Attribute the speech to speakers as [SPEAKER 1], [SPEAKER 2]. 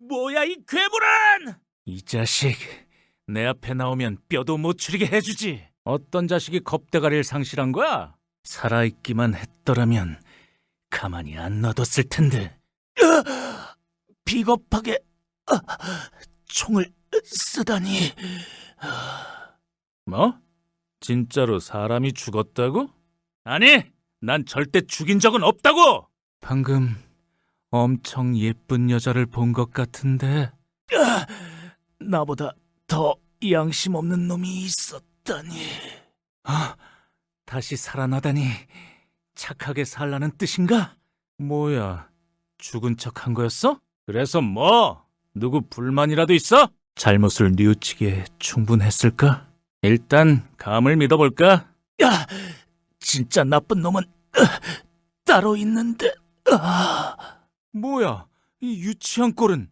[SPEAKER 1] 뭐야 이 괴물은! 이 자식 내 앞에 나오면 뼈도 못 추리게 해주지. 어떤 자식이 겁대가리를 상실한 거야? 살아있기만 했더라면 가만히 안 놔뒀을 텐데. 비겁하게 아, 총을 쓰다니. 뭐? 진짜로 사람이 죽었다고? 아니, 난 절대 죽인 적은 없다고. 방금 엄청 예쁜 여자를 본 것 같은데. 아, 나보다 더 양심 없는 놈이 있었다니. 아, 다시 살아나다니 착하게 살라는 뜻인가? 뭐야, 죽은 척 한 거였어? 그래서 뭐? 누구 불만이라도 있어? 잘못을 뉘우치기에 충분했을까? 일단 감을 믿어볼까? 야, 진짜 나쁜 놈은 으, 따로 있는데. 아. 뭐야, 이 유치한 꼴은